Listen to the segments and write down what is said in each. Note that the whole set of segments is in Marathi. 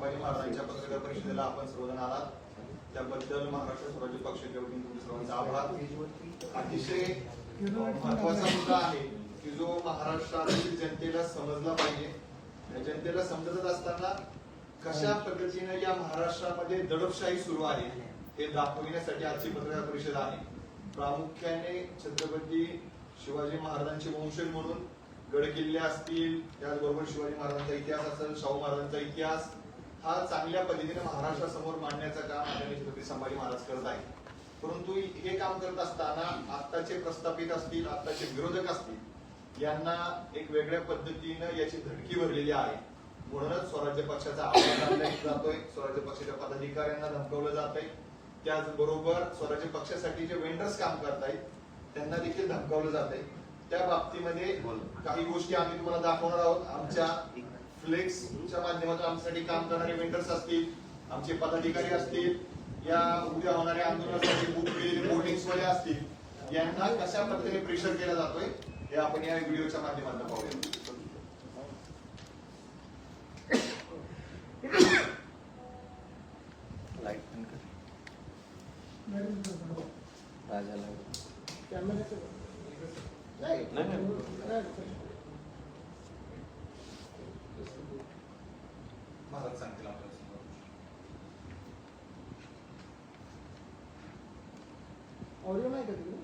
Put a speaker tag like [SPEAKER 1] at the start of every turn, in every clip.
[SPEAKER 1] संभाजी महाराजांच्या पत्रकार परिषदेला आपण सर्वजण आलात. त्याबद्दल महाराष्ट्र स्वराज्य पक्षाच्या वतीने तुमच्या सर्वांचा आभार. अतिशय महत्त्वाचा मुद्दा आहे की जो महाराष्ट्रातील जनतेला समजला पाहिजे. या जनतेला समजत असताना कशा पद्धतीने या महाराष्ट्रामध्ये दडपशाही सुरू आहे हे दाखविण्यासाठी आजची पत्रकार परिषद आहे. प्रामुख्याने छत्रपती शिवाजी महाराजांचे वंशज म्हणून गड किल्ले असतील त्याचबरोबर शिवाजी महाराजांचा इतिहास असेल शाहू महाराजांचा इतिहास हा चांगल्या पद्धतीने महाराष्ट्रासमोर मांडण्याचं काम आदरणीय छत्रपती संभाजी महाराज करत आहेत. परंतु हे काम करत असताना आत्ताचे प्रस्थापित असतील आत्ताचे विरोधक असतील यांना एक वेगळ्या पद्धतीनं याची धडकी भरलेली आहे. म्हणूनच स्वराज्य पक्षाचा आवाज आणला जातोय स्वराज्य पक्षाच्या पदाधिकाऱ्यांना धमकवलं जात आहे त्याचबरोबर स्वराज्य पक्षासाठी जे वेंडर्स काम करतायत त्यांना देखील धमकावलं जात आहे त्या बाबतीमध्ये काही गोष्टी आम्ही तुम्हाला दाखवणार आहोत. आमच्या फ्लेक्सच्या माध्यमातून आमच्यासाठी काम करणारे वेंडर्स असतील आमचे पदाधिकारी असतील या उद्या होणाऱ्या आंदोलनासाठी बूथ केलेले बोर्डिंग्स वाले असतील यांना कशा पद्धतीने प्रेशर केला जातोय हे आपण या व्हिडिओच्या माध्यमातून पाहूया.
[SPEAKER 2] राजाला नाही
[SPEAKER 1] महाराज सांगतील आपल्याला
[SPEAKER 3] ऑडिओ नाही का तिकडे?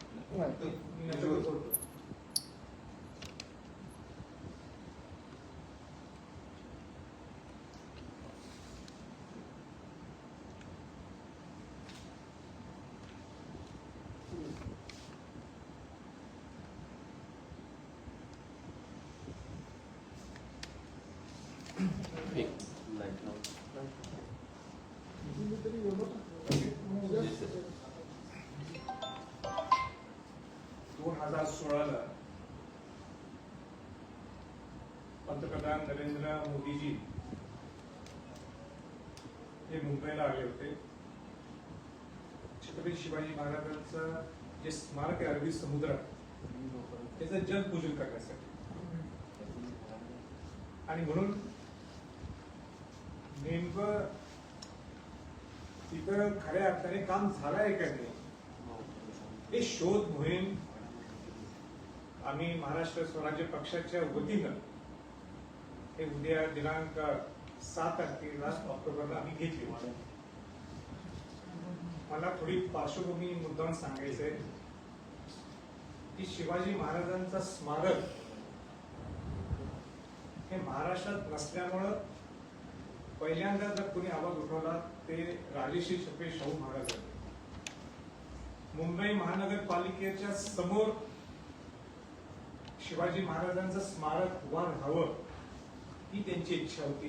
[SPEAKER 1] Visual.
[SPEAKER 2] एक लाइट लावून
[SPEAKER 3] तुम्ही तरी बोलवा. उद्या
[SPEAKER 4] दोन हजार सोळाला पंतप्रधान नरेंद्र मोदीजी हे मुंबईला आले होते. छत्रपती शिवाजी महाराजांचं जे स्मारक आहे अरबी समुद्रात त्याचं जलपूजन करण्यासाठी. आणि म्हणून नेमकं तिथं खऱ्या अर्थाने काम झालंय का नाही हे शोध मोहीम आम्ही महाराष्ट्र स्वराज्य पक्षाच्या वतीनं हे उद्या दिनांक सात तारखेला ऑक्टोबरला आम्ही घेतली. मला थोडी पार्श्वभूमी मुद्दाम सांगायचंय की शिवाजी महाराजांचा स्मारक हे महाराष्ट्रात नसल्यामुळं पहिल्यांदा जर कोणी आवाज उठवला ते राजेश्री छपे शाहू महाराज मुंबई महानगरपालिकेच्या समोर शिवाजी महाराजांचं स्मारक उभार व्हावं ही त्यांची इच्छा होती.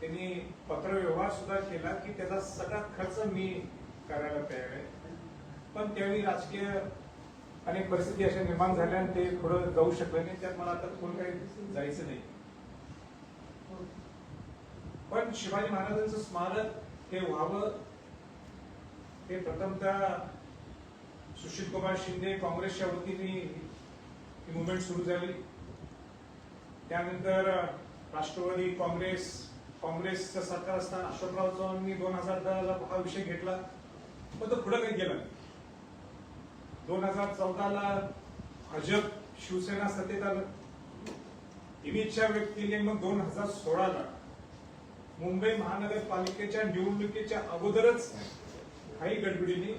[SPEAKER 4] त्यांनी पत्रव्यवहार सुद्धा केला की त्याचा सगळा खर्च मी करायला तयार आहे. पण त्यावेळी राजकीय अनेक परिस्थिती अशा निर्माण झाल्या आणि ते पुढे जाऊ शकले नाही. त्यात मला आता कोण काही जायचं नाही. पण शिवाजी महाराजांचं स्मारक हे व्हावं हे प्रथमतः सुशील कुमार शिंदे काँग्रेसच्या वतीने ही मुवमेंट सुरू झाली. त्यानंतर राष्ट्रवादी काँग्रेस काँग्रेसचं सरकार असताना अशोकराव चव्हाणांनी दोन हजार दहाला हा विषय घेतला. पण तो पुढे काही गेला दोन हजार चौदाला भाजप शिवसेना सत्तेत आलं. तिने इच्छा व्यक्त केली मग दोन हजार सोळाला मुंबई महानगरपालिकेच्या निवडणुकीच्या अगोदरच काही गडबडीने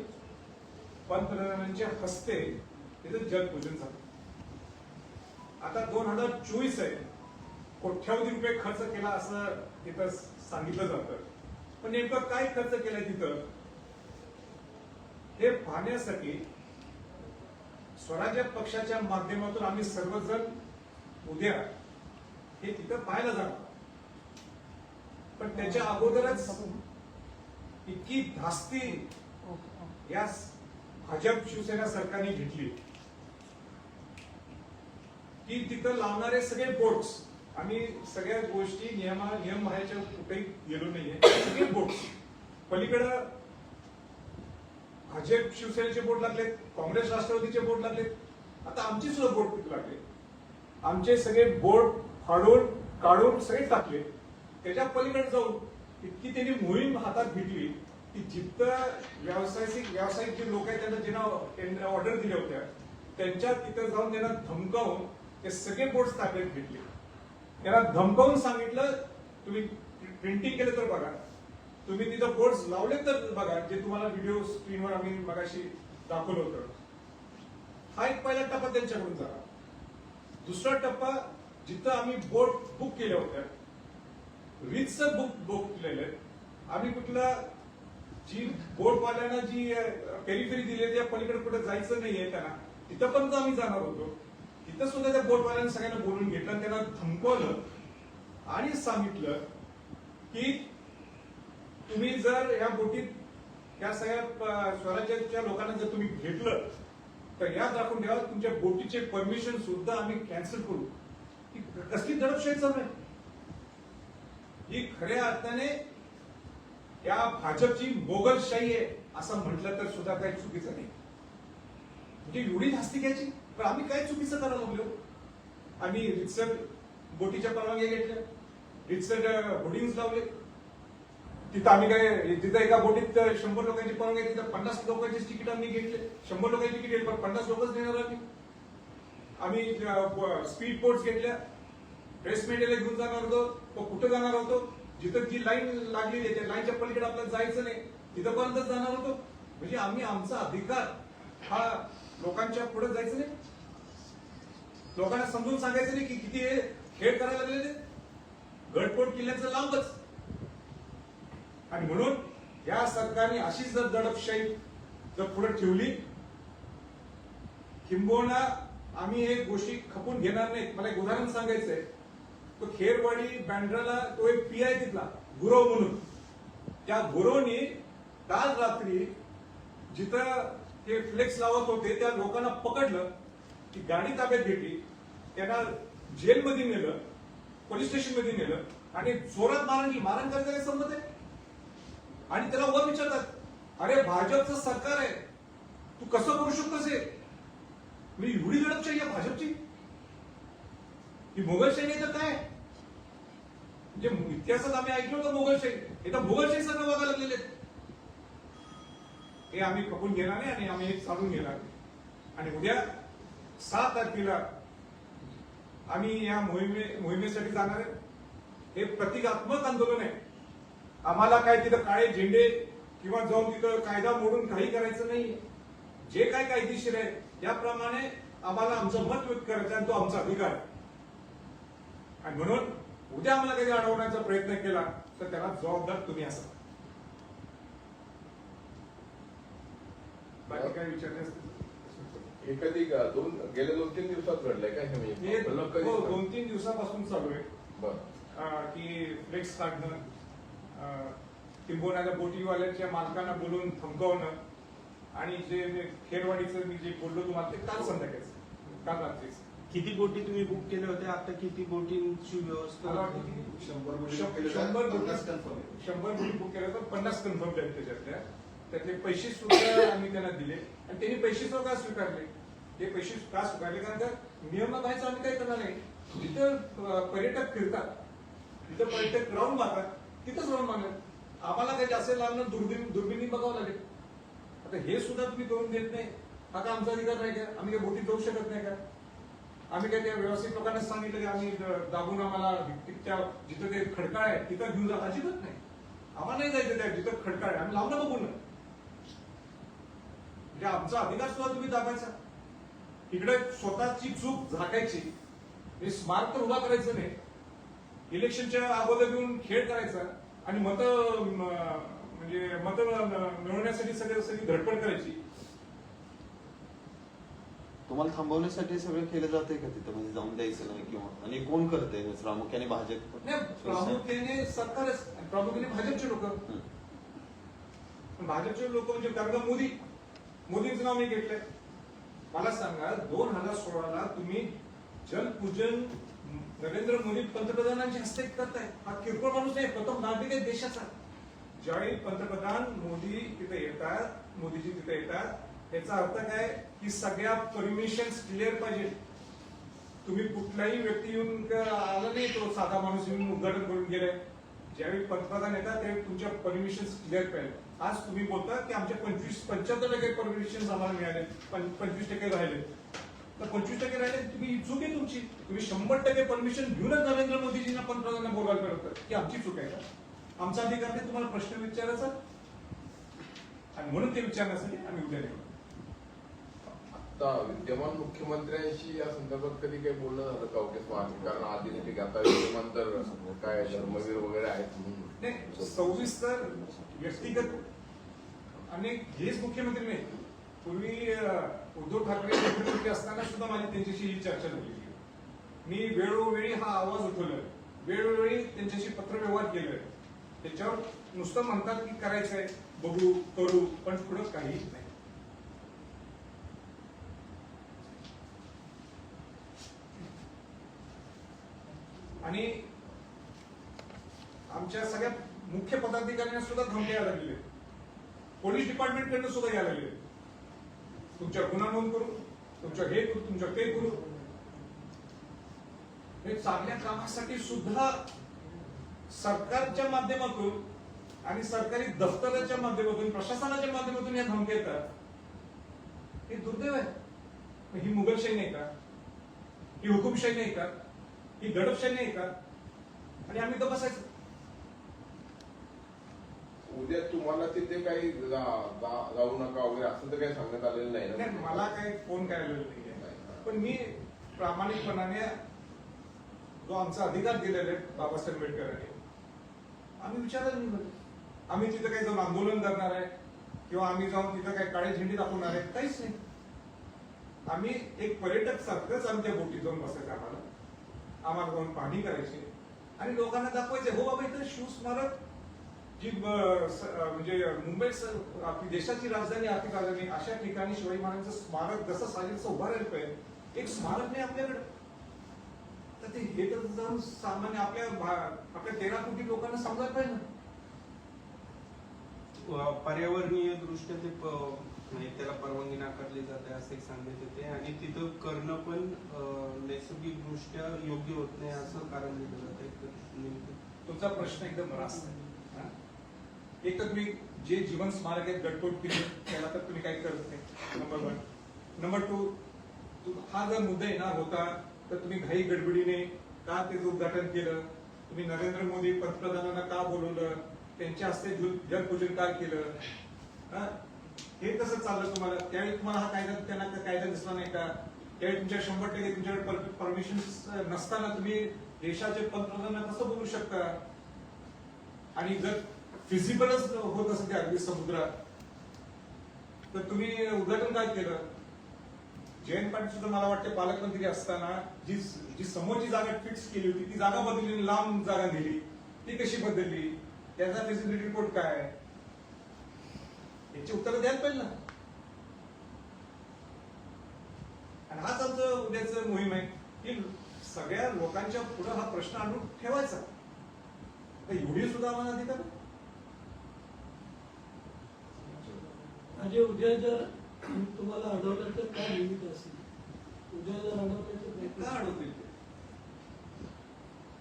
[SPEAKER 4] पंतप्रधानांच्या हस्ते तिथं जगपूजन झालं. आता दोन हजार चोवीस आहे. कोट्यावधी रुपये खर्च केला असं तिथं सांगितलं जातं. पण नेमकं काय खर्च केलाय तिथं? हे पाहण्यासाठी स्वराज्य पक्षाच्या माध्यमातून आम्ही सर्वजण उद्या हे तिथं पाहायला जाणार. पण त्याच्या अगोदरच इतकी धास्ती या भाजप शिवसेना सरकारने घेतली. की तिथं लावणारे सगळे बोट्स आम्ही सगळ्या गोष्टी नियमा नियम व्हायच्या कुठेही गेलो नाहीये सगळे बोट्स. पलीकडं भाजप शिवसेनेचे बोट लागलेत काँग्रेस राष्ट्रवादीचे बोट लागलेत. आता आमची सुद्धा बोट लागले? आमचे सगळे बोट फाडून काढून सगळे टाकले. त्याच्या पलीकडे जाऊन इतकी त्यांनी मोहीम हातात घेतली की जिथं व्यावसायिक व्यावसायिक जे लोक आहेत त्यांना ज्यांना ऑर्डर दिल्या होत्या त्यांच्या तिथं जाऊन त्यांना धमकावून ते सगळे बोर्ड ताब्यात घेतले. त्याला धमकावून सांगितलं तुम्ही प्रिंटिंग केलं तर बघा. तुम्ही तिथं बोर्ड लावले तर बघा जे तुम्हाला व्हिडिओ स्क्रीनवर आम्ही मगाशी दाखवलं होतं. हा एक पहिला टप्पा त्यांच्याकडून झाला. दुसरा टप्पा जिथं आम्ही बोट बुक केल्या होत्या. रीतसर बुक बुक केलेले आम्ही कुठला जी बोटवाल्यांना जी पेरिफेरी दिली त्या पलीकडे कुठे जायचं नाहीये त्यांना तिथं पण आम्ही जाणार होतो. तिथं सुद्धा त्या बोटवाल्यानं सगळ्यांना बोलून घेतलं त्यांना धमकवलं आणि सांगितलं की तुम्ही जर या बोटीत या सगळ्या स्वराज्याच्या लोकांना जर तुम्ही घेतलं तर या दाखवून ठेवा तुमच्या बोटीचे परमिशन सुद्धा आम्ही कॅन्सल करू. ही कसली दडपशाही चालू आहे? ही खऱ्या अर्थाने या भाजपची मोगलशाही आहे असं म्हटलं तर सुद्धा काही चुकीचं नाही. म्हणजे एवढी धास्ती घ्यायची? पण आम्ही काय चुकीचं करायला लागलो. आम्ही रितसर बोटीच्या परवानग्या घेतल्या. रितसर होर्डिंग लावले. तिथं आम्ही काय तिथं एका बोटीत शंभर लोकांची परवानगी तिथं पन्नास लोकांची तिकीट आम्ही घेतले. शंभर लोकांची तिकीट पण पन्नास लोकच देणार आम्ही. आम्ही स्पीड बोट्स घेतल्या. ड्रेस मेटेरियल घेऊन जाणार होतो. तो कुठं जाणार होतो? जिथं जी लाईन लागलेली आहे त्या लाईनच्या पलीकडे आपल्याला जायचं नाही. तिथपर्यंत जाणार होतो. म्हणजे आम्ही आमचा अधिकार हा लोकांच्या पुढे जायचं नाही? लोकांना समजून सांगायचं नाही की किती हे खेळ करायला लागलेले गडकोट किल्ल्याचं लांबच. आणि म्हणून या सरकारने अशीच जर दडपशाही जर पुढे ठेवली किंबहुना आम्ही हे गोष्टी खपून घेणार नाही मला एक उदाहरण सांगायचंय तो खेरवाडी बँड्राला तो एक पी आहे तिथला गुरव म्हणून. त्या गुरवनी काल रात्री जिथं ते फ्लेक्स लावत होते त्या लोकांना पकडलं की गाडी ताब्यात घेतली त्यांना जेलमध्ये नेलं पोलीस स्टेशनमध्ये नेलं आणि जोरात मारण केली मारण करायचं काय संबंध आहे आणि त्याला वर विचारतात अरे भाजपचं सरकार आहे. तू कसं करू शकतोस हे? मी एवढी दडपशाही आहे भाजपची. ही मोगलशाही तर काय? म्हणजे इतिहासात आम्ही ऐकलो होतं मोगलशाही हे तर मोगलशाही सगळं बघायला लागलेले आहेत. हे आम्ही खपून घेणार नाही आणि आम्ही हे चालून घेणार नाही. आणि उद्या सात तारखेला आम्ही या मोहिमे मोहिमेसाठी जाणार आहे. हे प्रतिकात्मक आंदोलन आहे. आम्हाला काय तिथं काळे झेंडे किंवा जाऊन तिथं कायदा मोडून काही करायचं नाही जे काय कायदेशीर आहे त्याप्रमाणे आम्हाला आमचं मत व्यक्त करायचं आणि तो आमचा अधिकार आहे. आणि म्हणून उद्या आम्हाला कधी अडवण्याचा प्रयत्न केला तर त्याला जबाबदार तुम्ही असाल. बाकी काय विचारले असतील
[SPEAKER 5] हे कधी का दोन गेल्या दोन तीन दिवसात घडलंय काय हे म्हणजे
[SPEAKER 4] हे
[SPEAKER 5] कधी
[SPEAKER 4] हो, दोन तीन दिवसापासून चालू आहे.
[SPEAKER 5] बरं.
[SPEAKER 4] अं, की फ्लेक्स काढणं अं, किंबहुना बोटीवाल्याच्या मालकांना बोलून थमकवणं आणि जे मी खेरवाडीचं मी जे बोललो तुम्हाला ते काल संध्याकाळचं. काल रात्रीच.
[SPEAKER 6] किती बोटी तुम्ही बुक केल्या होत्या? आता किती बोटींची
[SPEAKER 4] मला
[SPEAKER 6] व्यवस्था
[SPEAKER 4] वाटतं की
[SPEAKER 1] शंभर
[SPEAKER 4] शंभर बोटी-
[SPEAKER 1] पन्नास confirm. आहे.
[SPEAKER 4] शंभर बोटी बुक केल्या तर पन्नास कन्फर्म आहेत त्याच्यातल्या. त्यातले पैसे सुद्धा आम्ही त्यांना दिले. आणि त्यांनी पैसे सुद्धा का स्वीकारले? ते पैसे का स्वीकारले? कारण नियम व्हायचं आम्ही काय करणार नाही. जिथं पर्यटक फिरतात तिथं पर्यटक राऊंड मारतात तिथंच राऊंड मारणार आम्हाला काही जास्त लांब दुर्बिन दुर्बिणी बघावं लागेल. आता हे सुद्धा तुम्ही करून देत नाही. हा का आमचा अधिकार नाही का? आम्ही काय बोटीत जाऊ शकत नाही का? आम्ही काय त्या व्यवस्थित लोकांना सांगितलं की आम्ही दाबून आम्हाला त्या जिथं ते खडकाळ आहे तिथं घेऊन जा. अजिबात नाही. आम्हाला नाही जायचं त्या जिथं खडकाळ आहे. आम्ही लावलं बघून. म्हणजे आमचा अधिकार सुद्धा तुम्ही दाबायचा. इकडे स्वतःची चूक झाकायची. हे स्मारक तर उभा करायचं नाही. इलेक्शनच्या अगोदर घेऊन खेळ करायचा आणि मत म्हणजे मत मिळवण्यासाठी सगळे सगळी धडपड करायची.
[SPEAKER 2] तुम्हाला थांबवण्यासाठी सगळं केलं जातंय का तिथं? म्हणजे जाऊन द्यायचं नाही किंवा? आणि कोण करतंय? प्रामुख्याने भाजप?
[SPEAKER 4] प्रामुख्याने सरकारच प्रामुख्याने भाजपचे लोक. भाजपचे लोक म्हणजे कारण मोदी. मोदींचं नाव मी घेतलंय. मला सांगा दोन हजार सोळाला तुम्ही जलपूजन नरेंद्र मोदी पंतप्रधानांच्या हस्ते करताय. हा किरकोळ माणूस नाही प्रथम नागरिक आहे देशाचा. ज्यावेळी पंतप्रधान मोदी तिथे येतात मोदीजी तिथे येतात याचा अर्थ काय? की सगळ्या परमिशन क्लिअर पाहिजे तुम्ही कुठलाही व्यक्ती येऊन आला नाही तो साधा माणूस येऊन उद्घाटन करून गेलाय? ज्यावेळी पंतप्रधान येतात त्यावेळी तुमच्या परमिशन क्लिअर पाहिजे आज तुम्ही बोलता की आमच्या पंचवीस पंच्याहत्तर टक्के परमिशन आम्हाला मिळाले. पंचवीस टक्के राहिले. तर पंचवीस टक्के राहिले तुम्ही चूक आहे तुमची. तुम्ही शंभर टक्के परमिशन घेऊनच नरेंद्र मोदीजींना पंतप्रधानांना बोलवायला पाहिजे की आमची चूक आहे का? आमचा अधिकार नाही तुम्हाला प्रश्न विचारायचा? आणि म्हणून ते विचारण्यासाठी आम्ही उद्या
[SPEAKER 5] आता विद्यमान मुख्यमंत्र्यांशी या संदर्भात कधी काही बोलणं झालं का? ओके स्वामी. कारण आधी ठीक आता विद्यमान तर काय धर्मवीर वगैरे आहेत म्हणून.
[SPEAKER 4] नाही सविस्तर व्यक्तिगत आणि हेच मुख्यमंत्री नाही पूर्वी उद्धव ठाकरे मुख्यमंत्री असताना सुद्धा माझी त्यांच्याशी ही चर्चा झाली. मी वेळोवेळी हा आवाज उठवलाय वेळोवेळी त्यांच्याशी पत्रव्यवहार केलाय त्याच्यावर नुसतं म्हणतात की करायचंय बघू करू पण पुढं काही नाही. आणि आमच्या सगळ्या मुख्य पदाधिकाऱ्यांना सुद्धा धमक्या यायला लागलेली पोलीस डिपार्टमेंट कडनं सुद्धा यायला लागले तुमच्या गुन्हा नोंद करू तुमच्या हे करू तुमच्या ते करू हे चांगल्या कामासाठी सुद्धा सरकारच्या माध्यमातून आणि सरकारी दफ्तराच्या माध्यमातून प्रशासनाच्या माध्यमातून या धमक्या येतात. हे दुर्दैव आहे. ही मुघलशाही नाही का? ही हुकुमशाही नाही का? ही दडपशाही नाही का? आणि आम्ही तर बसायचं.
[SPEAKER 5] उद्या तुम्हाला तिथे काही जा- जा- जाऊ नका वगैरे असं तर काही सांगण्यात आलेलं नाही
[SPEAKER 4] नाही मला काही फोन करायला नाहीये. पण मी प्रामाणिकपणाने जो आमचा अधिकार दिलेला आहे बाबासाहेब आंबेडकरांनी आम्ही विचारायला निघालो. आम्ही तिथं काही जाऊन आंदोलन करणार आहे किंवा आम्ही जाऊन तिथं काही काळे झेंडे दाखवणार आहे काहीच नाही. आम्ही एक पर्यटक सारखंच आमच्या बोटीत जाऊन बसायचं आम्हाला. आम्हाला जाऊन पाहणी करायची आणि लोकांना दाखवायचे हो बाबा इथं शिवस्मारक जी म्हणजे मुंबई आपली देशाची राजधानी आर्थिक राजधानी अशा ठिकाणी शिवाजी महाराजांचं स्मारक जसं साजेचं उभं राहिलं पाहिजे एक स्मारक नाही आपल्याकडे तर ते हे तर जाऊन सामान्य आपल्या आपल्या तेरा कोटी लोकांना समजायला पाहिजे ना.
[SPEAKER 6] पर्यावरणीय दृष्ट्या ते म्हणजे त्याला परवानगी नाकारली जाते असं एक सांगण्यात येते. आणि तिथं करणं पण नैसर्गिक दृष्ट्या योग्य होत नाही असं कारण दिलं जाते.
[SPEAKER 4] तुमचा प्रश्न एकदम रास्त आहे. एक तर तुम्ही जे जीवन स्मारक आहेत गटपोट केलं त्याला तर तुम्ही काय करत नाही. नंबर वन नंबर टू हा जर मुद्दा येणार होता तर तुम्ही घाई गडबडीने का त्याचं उद्घाटन केलं? तुम्ही नरेंद्र मोदी पंतप्रधानांना का बोलवलं? त्यांच्या हस्ते जलपूजन का केलं? हे कसं चाललं तुम्हाला? त्यावेळी तुम्हाला हा कायदा त्यांना कायदा दिसला नाही का? त्यावेळी तुमच्या शंभर टक्के तुमच्याकडे परमिशन नसताना तुम्ही देशाचे पंतप्रधान कसं बोलू शकता? आणि जर फिजिबलच होत असेल अगदी समुद्रात तर तुम्ही उद्घाटन काय केलं? जयंत पाटील सुद्धा मला वाटते पालकमंत्री असताना जी जी समोरची जागा फिक्स केली होती ती जागा बदलली लांब जागा दिली ती कशी बदलली? त्याचा फिजिबिलिटी रिपोर्ट काय? आहे याची उत्तर द्यायला पाहिजे ना. आणि हाच आमचं उद्याचं मोहीम आहे की सगळ्या लोकांच्या पुढे हा प्रश्न आणून ठेवायचा. एवढी सुद्धा आम्हाला अधिकार आहे?
[SPEAKER 7] म्हणजे उद्या जर तुम्हाला अडवलं तर काय लिमिट असेल? उद्या जर अडवलं तर
[SPEAKER 4] अडवतील?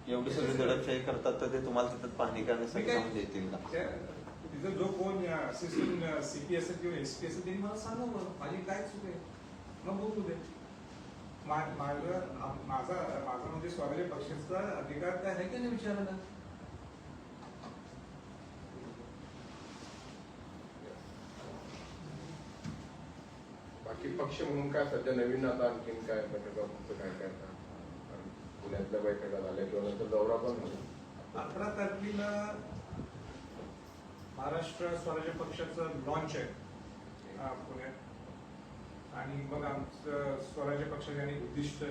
[SPEAKER 2] एवढी सगळी दडपशाही करतात तर ते तुम्हाला तिथं पाहणी करण्यासाठी देतील का
[SPEAKER 4] तिथं जो कोण असिस्टंट सीपी असेल किंवा एसपी असेल त्यांनी मला सांगावं माझी काय चूक आहे? मग बघू दे. माझं माझा माझा म्हणजे स्वराज्य पक्षाचा अधिकार काय आहे की नाही विचारायला?
[SPEAKER 5] बाकी पक्ष म्हणून काय सध्या नवीन आता आणखीन काय बैठका तुमचं काय काय पुण्यातल्या बैठका झाल्या किंवा नंतर दौरा पण
[SPEAKER 4] अकरा तारखेला महाराष्ट्र स्वराज्य पक्षाचं लॉन्च आहे. पुण्यात. आणि मग आमचं स्वराज्य पक्षाचे आणि उद्दिष्ट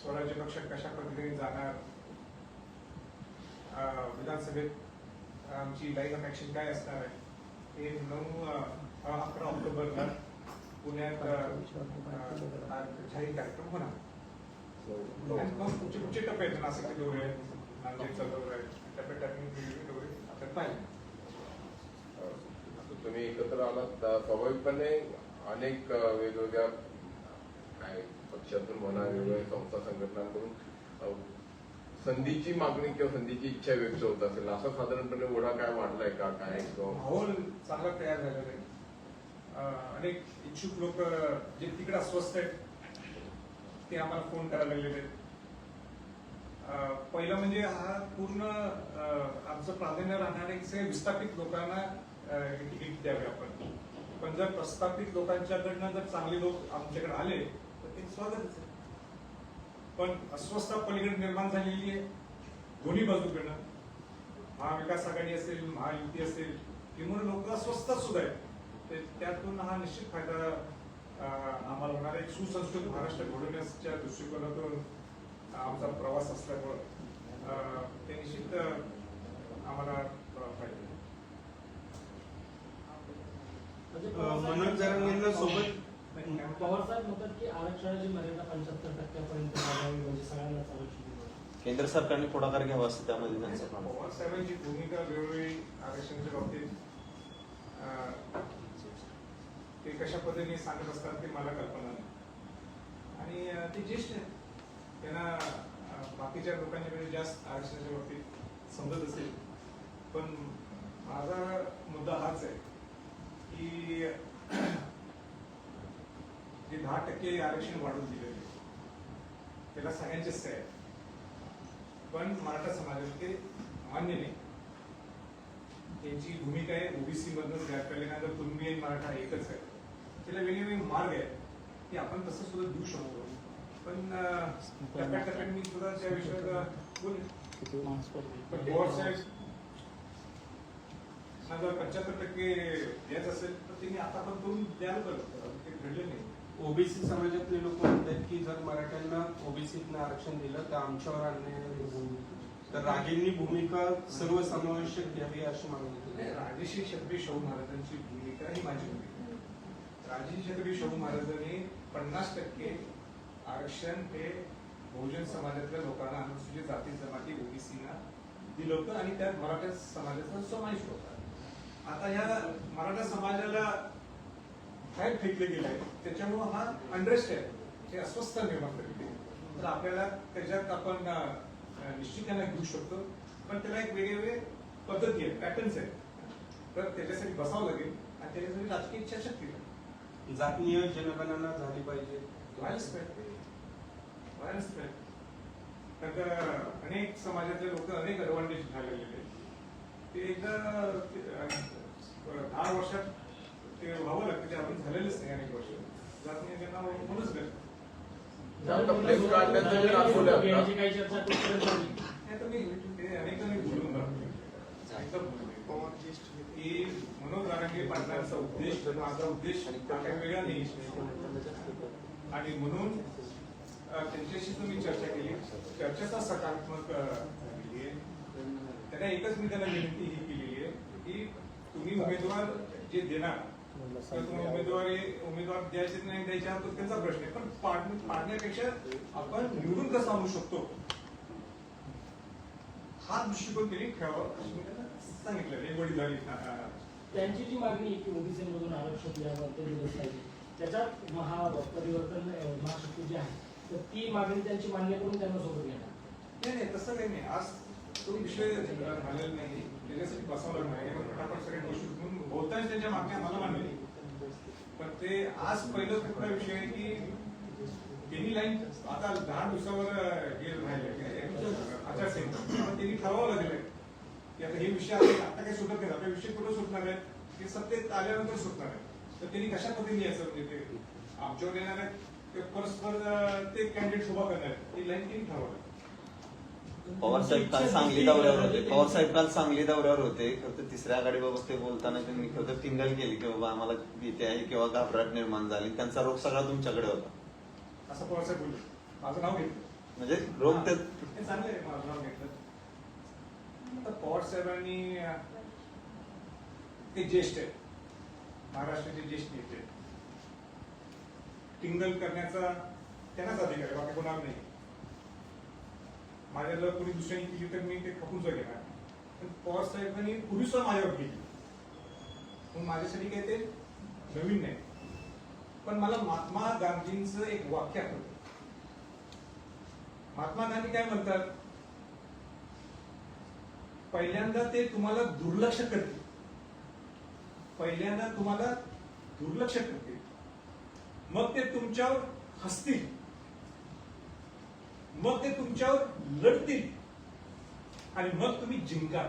[SPEAKER 4] स्वराज्य पक्ष कशा पद्धतीने जाणार विधानसभेत आमची लाईन ऑफ ऍक्शन काय असणार आहे हे नऊ अकरा ऑक्टोबरला पुण्यात जाहीर कार्यक्रम होणार. आणि मग पुढचे पुढचे टप्पे आहेत नाशिकचे दौरे आहेत नांदेडचा दौरा आहे टप्प्याटप्पे वेगवेगळे दौरे
[SPEAKER 5] तुम्ही एकत्र आलात स्वाभाविकपणे अनेक वेगवेगळ्या काय पक्षातून म्हणा वेगवेगळ्या संस्था संघटनांकडून संधीची मागणी किंवा संधीची इच्छा व्यक्त होत असेल. असा साधारणपणे ओढा काय वाढलाय का? काय
[SPEAKER 4] माहोल चांगला तयार झालेला आहे. अनेक इच्छुक लोक जे तिकडे अस्वस्थ आहेत ते आम्हाला फोन करायला लागलेले आहेत. पहिलं म्हणजे हा पूर्ण आमचं प्राधान्य राहणार आहे सगळे विस्थापित लोकांना तिकीट द्यावे आपण. पण जर प्रस्थापित लोकांच्याकडनं जर चांगले लोक आमच्याकडे आले तर ते स्वागतच आहे. पण अस्वस्थता पलीकडे निर्माण झालेली आहे दोन्ही बाजूकडनं. महाविकास आघाडी असेल महायुती असेल किंवा लोक अस्वस्थ सुद्धा आहेत. ते त्यातून हा निश्चित फायदा आम्हाला होणार आहे. एक सुसंस्कृत महाराष्ट्र घडवण्याच्या दृष्टिकोनातून आमचा प्रवास असल्यामुळं अं, ते निश्चित आम्हाला फायदा आहे.
[SPEAKER 6] अं, मनोज जरांगेंना सोबत
[SPEAKER 8] पवार साहेब म्हणतात की आरक्षणाची मर्यादा पंच्याहत्तर टक्क्यापर्यंत म्हणजे सगळ्यांनाच आरक्षण.
[SPEAKER 2] केंद्र सरकारने पुढाकार घ्यावा असं त्यामध्ये त्यांचं.
[SPEAKER 4] पवार साहेबांची भूमिका वेळोवेळी आरक्षणाच्या बाबतीत ते कशा पद्धतीने सांगत असतात ते मला कल्पना नाही आणि ते ज्येष्ठ आहेत त्यांना बाकीच्या लोकांच्याकडे जास्त आरक्षणाच्या बाबतीत समजत असेल पण माझा मुद्दा हाच आहे की जे दहा टक्के आरक्षण वाढवून दिलेले त्याला सगळ्यांचेच आहे पण मराठा समाजाला ते मान्य नाही. त्यांची भूमिका आहे ओबीसी मधनं तयार केल्यानंतर कुणबी आणि मराठा एकच आहे. त्याला वेगवेगळे मार्ग आहेत की आपण तसं सुद्धा देऊ शकतो. पण अं, टप्प्याटप्प्याने मी सुद्धा त्या विषयावर बोलेन पण साहेब जर पंच्याहत्तर टक्के द्यायचं असेल तर त्यांनी आता पण करून द्यायला पाहिजे ते घडलं नाही
[SPEAKER 6] ओबीसी समाजातले लोक म्हणतात की जर मराठ्यांना ओबीसीतनं आरक्षण दिलं तर आमच्यावर अन्याय होईल. तर राजेंनी भूमिका सर्वसमावेशक घ्यावी अशी मागणी
[SPEAKER 4] राजश्री छत्रपती शाहू महाराजांची भूमिका ही माझी भूमिका आहे. राजश्री छत्रपती शाहू महाराजांनी पन्नास टक्के आरक्षण हे बहुजन समाजातल्या लोकांना अनुसूचित जाती जमाती ओबीसीना दिलं होतं आणि त्यात मराठा समाजाचा समावेश होता आता ह्या मराठा समाजाला बाहेर फेकले गेले आहे त्याच्यामुळं हा अंडरस्ट आहे हे अस्वस्थ निर्माण करते. तर आपल्याला त्याच्यात आपण अं, निश्चिताने घेऊ शकतो. पण त्याला एक वेगवेगळे पद्धती आहेत पॅटर्न्स आहेत. तर त्याच्यासाठी बसावं लागेल आणि त्याच्यासाठी राजकीय इच्छाशक्ती लागेल
[SPEAKER 6] जातीय जनगणना झाली पाहिजे.
[SPEAKER 4] व्हायलाच पाहिजे व्हायलाच पाहिजे कारण का अनेक समाजातले लोक अनेक घ्यायला लागलेले आहेत. ते एकदा दहा वर्षात ते व्हावं लागतं ते आपण झालेलंच नाही अनेक वर्ष. जात नाही त्यांना म्हणूनच मनोज रानडे पाटलांचा उद्देश माझा उद्देश वेगळा नाही. आणि म्हणून त्यांच्याशी तुम्ही चर्चा केली. चर्चेचा सकारात्मक त्यांना एकच मी त्यांना विनंती ही केलेली आहे की तुम्ही उमेदवार जे देणार उमेदवारी उमेदवार द्यायचे नाही द्यायचे तो त्यांचा प्रश्न आहे. पण पाड- पाडण्यापेक्षा आपण निवडून कसं आणू शकतो? हा दृष्टिकोन त्यांनी ठेवावा असं मी त्यांना सांगितलं एक वडील
[SPEAKER 8] त्यांची जी मागणी की ओबीसी मधून आरक्षण द्यावं ते दिलं पाहिजे. त्याच्यात महापरिवर्तन अं, महाशक्ती जी आहे तर ती मागणी त्यांची मान्य करून त्यांना सोबत घेणार.
[SPEAKER 4] नाही नाही तसं काही नाही. आज तो विषय झालेला नाही. त्याच्यासाठी बसवलं नाही पण फटाफट सगळ्या गोष्टी म्हणून बहुतांश त्यांच्या मागण्या मला मांडली पण ते आज पहिलं कुठला विषय आहे की त्यांनी लाईन आता दहा दिवसावर हे राहिले आचारसंहिता. त्यांनी ठरवावं लागेल की आता हे विषय आता काही सुटत नाही. आपले विषय कुठं सुटणार आहे? ते सत्तेत आल्यानंतर सुटणार आहे. तर त्यांनी कशा पद्धतीने असं म्हणजे ते आमच्यावर येणार आहे? ते परस्पर ते कॅन्डिडेट उभा करणार आहे ती लाईन त्यांनी ठरवावी
[SPEAKER 2] पवार साहेब काल सांगली दौऱ्यावर होते. पवार साहेब काल सांगली दौऱ्यावर होते. खरं तर तिसऱ्या आघाडीबाबत ते बोलताना त्यांनी खरं तर टिंगल केली की बाबा आम्हाला भीती आहे किंवा घाबराट निर्माण झाली. त्यांचा रोग सगळा तुमच्याकडे होता.
[SPEAKER 4] असं पवारसाहेब बोलले. माझं नाव घेतलं.
[SPEAKER 2] म्हणजे रोग ते
[SPEAKER 4] चांगलं आहे. माझं नाव घेतलं. पवार साहेबांनी ते ज्येष्ठ आहेत. महाराष्ट्राचे ज्येष्ठ नेते. टिंगल करण्याचा त्यांनाच अधिकार आहे. बाकी कोणाला नाही. माझ्याला कोणी दुसऱ्याने केली तर मी ते खपून घेणार पण पवार साहेबांनी पूर्वी माझ्यावर केली. मग माझ्यासाठी काही ते नवीन नाही. पण मला महात्मा गांधींचं एक वाक्य आठवतं. महात्मा गांधी काय म्हणतात? पहिल्यांदा ते तुम्हाला दुर्लक्ष करतील. पहिल्यांदा तुम्हाला दुर्लक्ष करतील. मग ते तुमच्यावर हसतील. मग ते तुमच्यावर लढतील आणि मग तुम्ही जिंका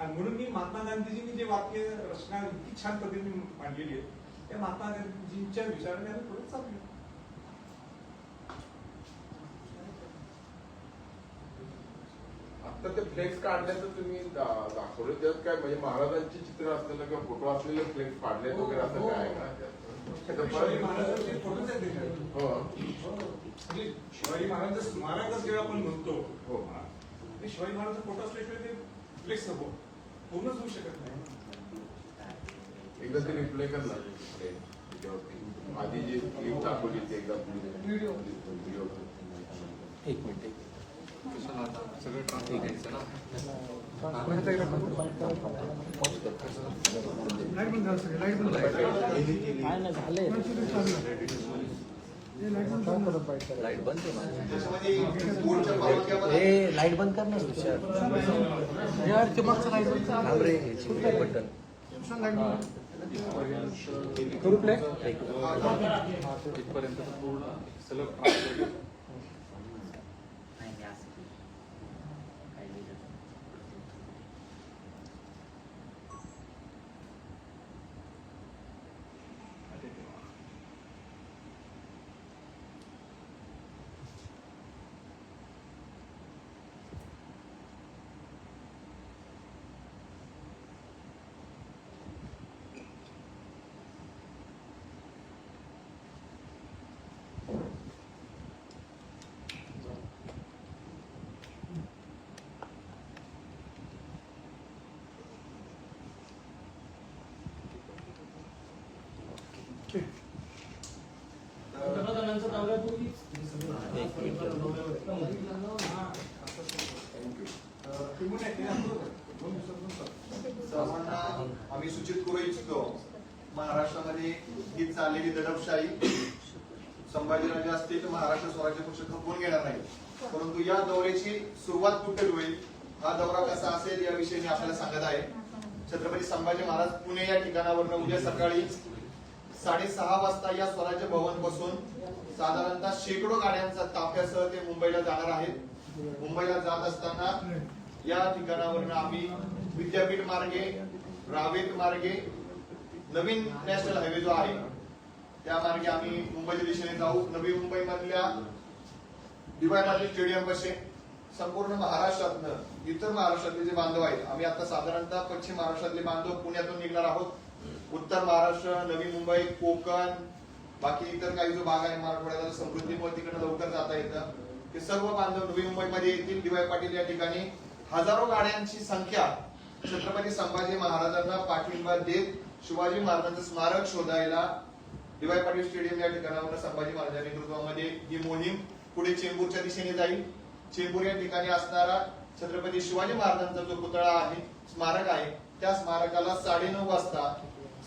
[SPEAKER 4] आणि म्हणून मी महात्मा गांधीजींनी जे वाक्य रचना इतकी छान पद्धतीने मांडलेली आहे. त्या महात्मा गांधीजींच्या विचाराने आम्ही पुढे चाललो.
[SPEAKER 5] आता ते फ्लेक्स काढल्याचं तुम्ही दाखवलं. त्यात काय म्हणजे महाराजांची चित्र असलेलं किंवा फोटो असलेले फ्लेक्स काढले वगैरे असं काय आहे? का त्यात?
[SPEAKER 4] शिवाजी महाराजांचे फोटोच आहेत त्याच्यात.
[SPEAKER 5] हो.
[SPEAKER 4] म्हणजे शिवाजी महाराजांचं स्मारकच जेव्हा आपण म्हणतो
[SPEAKER 5] हो.
[SPEAKER 4] ते शिवाजी महाराजांचा फोटो असल्याशिवाय ते फ्लेक्स नको. पूर्णच होऊ शकत नाही.
[SPEAKER 5] एकदा ते रिप्लाय कर ना ते त्याच्यावरती आधी जी क्लिप दाखवली ती एकदा व्हिडिओ
[SPEAKER 3] बंद करा सगळे लाइट बंद आहे. हे लाइट बंद
[SPEAKER 9] लाइट बंद कर ना.
[SPEAKER 1] त्याच्यामध्ये बटन करू
[SPEAKER 9] प्ले लाइट पूर्ण सलग ना तुषार यार ते मागचं लाइट बंद कर थांब रे हे चिमणी बटन
[SPEAKER 3] दुसरा लाइट बंद करा.
[SPEAKER 9] करू प्ले
[SPEAKER 8] पंतप्रधानांचं दौऱ्यापूर्वीच
[SPEAKER 1] सर्वांना आम्ही सूचित करू इच्छितो. महाराष्ट्रामध्ये ही चाललेली दडपशाही संभाजीराजे असतील तर महाराष्ट्र स्वराज्य पक्ष खपवून घेणार नाही? परंतु या दौऱ्याची सुरुवात कुठे होईल? हा दौरा कसा असेल या विषयी मी आपल्याला सांगत आहे. छत्रपती संभाजी महाराज पुणे या ठिकाणावरनं उद्या सकाळी साडेसहा वाजता या स्वराज्य भवनपासून साधारणतः शेकडो गाड्यांचा ताफ्यासह ते मुंबईला जाणार आहेत. मुंबईला जात असताना या ठिकाणावरनं आम्ही विद्यापीठ मार्गे रावेत मार्गे नवीन नॅशनल हायवे जो आहे त्या मार्गे आम्ही मुंबईच्या दिशेने जाऊ. नवी मुंबई मधल्या डीवाय पाटील स्टेडियम कसे संपूर्ण महाराष्ट्रातनं इतर महाराष्ट्रातले जे बांधव आहेत आम्ही आता साधारणतः पश्चिम महाराष्ट्रातले बांधव पुण्यातून निघणार आहोत. उत्तर महाराष्ट्र नवी मुंबई कोकण बाकी इतर काही जो भाग आहे मराठवाड्याचा समृद्धीमुळे तिकडे लवकर जाता येतं. ते सर्व बांधव नवी मुंबईमध्ये येतील. डीवाय पाटील या ठिकाणी. हजारो गाड्यांची संख्या छत्रपती संभाजी महाराजांना पाठिंबा देत शिवाजी महाराजांचं स्मारक शोधायला डीवाय पाटील स्टेडियम या ठिकाणावर संभाजी महाराजांच्या नेतृत्वामध्ये ही मोहीम पुढे चेंबूरच्या दिशेने जाईल. चेंबूर या ठिकाणी असणारा छत्रपती शिवाजी महाराजांचा जो पुतळा आहे स्मारक आहे त्या स्मारकाला साडेनऊ वाजता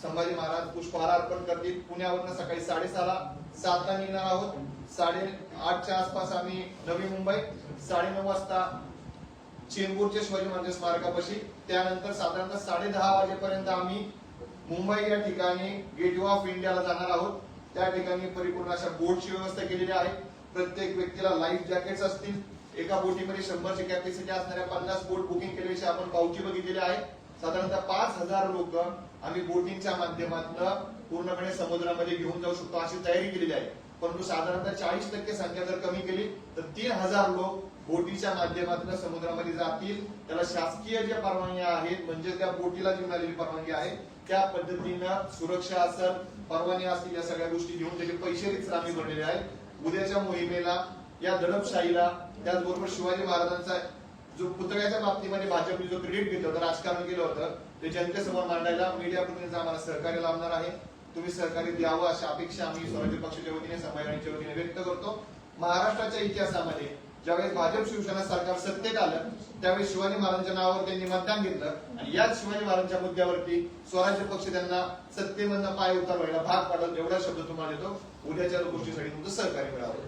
[SPEAKER 1] संभाजी महाराज पुष्पहार अर्पण करतील. पुण्यावरनं सकाळी साडेसहाला सातला निघणार आहोत. साडे आठच्या आसपास आम्ही नवी मुंबई साडेनऊ वाजता चेंबूरच्या शिवाजी महाराज स्मारकापाशी. त्यानंतर साधारणतः साडे दहा वाजेपर्यंत आम्ही मुंबई या ठिकाणी गेट ऑफ इंडियाला जाणार आहोत. त्या ठिकाणी परिपूर्ण अशा बोटची व्यवस्था केलेली आहे. प्रत्येक व्यक्तीला लाईफ जॅकेट्स असतील. एका बोटीमध्ये शंभरची कॅपॅसिटी असणाऱ्या पन्नास बोट बुकिंग केल्याविषयी आपण पावती बघितलेली आहे. साधारणतः पाच हजार लोक आम्ही बोटिंगच्या माध्यमातून पूर्णपणे समुद्रामध्ये घेऊन जाऊ शकतो अशी तयारी केलेली आहे. परंतु साधारणतः चाळीस टक्के संख्या जर कमी केली तर तीन हजार लोक बोटीच्या माध्यमातून समुद्रामध्ये जातील. त्याला शासकीय ज्या परवानग्या आहेत म्हणजे त्या बोटीला जी मिळालेली परवानगी आहे त्या पद्धतीनं सुरक्षा असेल परवाने असतील या सगळ्या गोष्टी घेऊन त्याचे पैसे रितसर आम्ही भरलेले आहेत. उद्याच्या मोहिमेला या दडपशाहीला त्याचबरोबर शिवाजी महाराजांचा जो पुतळ्याच्या बाबतीमध्ये भाजपने जो क्रेडिट घेतलं होतं राजकारण केलं होतं ते जनतेसमोर मांडायला मीडिया प्रतिनिधींचं आम्हाला सहकार्य लावणार आहे. तुम्ही सहकार्य द्यावं अशी अपेक्षा आम्ही स्वराज्य पक्षाच्या वतीने समाजाच्या वतीने व्यक्त करतो. महाराष्ट्राच्या इतिहासामध्ये ज्यावेळेस भाजप शिवसेना सरकार सत्तेत आलं त्यावेळेस शिवाजी महाराजांच्या नावावर त्यांनी मतदान घेतलं आणि याच शिवाजी महाराजांच्या मुद्द्यावरती स्वराज्य पक्ष त्यांना सत्तेमधनं पाय उतरवायला भाग पाडत एवढा शब्द तुम्हाला देतो. उद्याच्या गोष्टीसाठी तुमचं सहकार्य मिळावं.